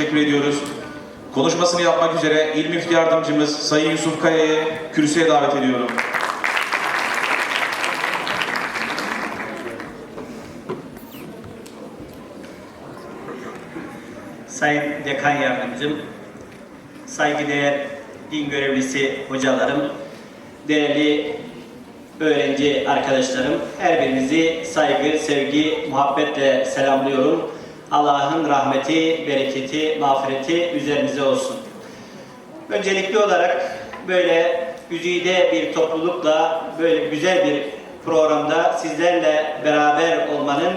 Teşekkür ediyoruz. Konuşmasını yapmak üzere İl Müftü Yardımcımız Sayın Yusuf Kaya'yı kürsüye davet ediyorum. Sayın Dekan Yardımcım, saygıdeğer din görevlisi hocalarım, değerli öğrenci arkadaşlarım, her birinizi saygı, sevgi, muhabbetle selamlıyorum. Allah'ın rahmeti, bereketi, mağfireti üzerinize olsun. Öncelikli olarak böyle güzide bir toplulukla böyle güzel bir programda sizlerle beraber olmanın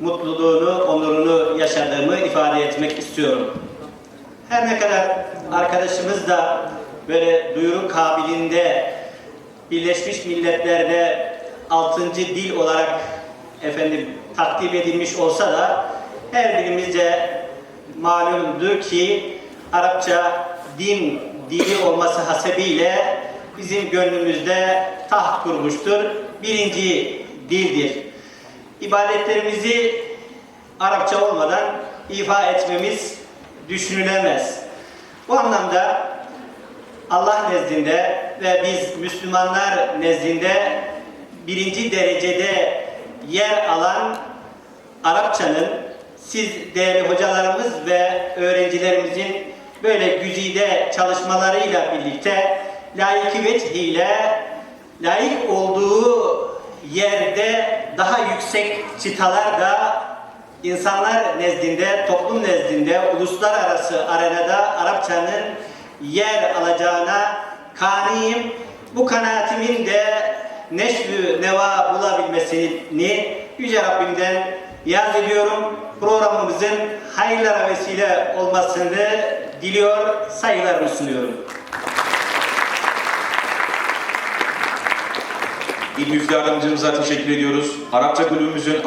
mutluluğunu, onurunu yaşadığımı ifade etmek istiyorum. Her ne kadar arkadaşımız da böyle duyuru kabiliğinde Birleşmiş Milletler'de 6. dil olarak efendim takdim edilmiş olsa da her birimizce malumdur ki Arapça din dili olması hasebiyle bizim gönlümüzde taht kurmuştur. Birinci dildir. İbadetlerimizi Arapça olmadan ifa etmemiz düşünülemez. Bu anlamda Allah nezdinde ve biz Müslümanlar nezdinde birinci derecede yer alan Arapçanın siz değerli hocalarımız ve öğrencilerimizin böyle güzide çalışmalarıyla birlikte layık vecihiyle layık olduğu yerde daha yüksek çıtalar da insanlar nezdinde, toplum nezdinde, uluslararası arenada Arapçanın yer alacağına kaniyim. Bu kanaatimin de neşvü neva bulabilmesini Yüce Rabbimden yaz ediyorum. Programımızın hayırlara vesile olmasını diliyor, saygılarımı sunuyorum. İl Müftü Yardımcımıza teşekkür ediyoruz. Arapça kulübümüzün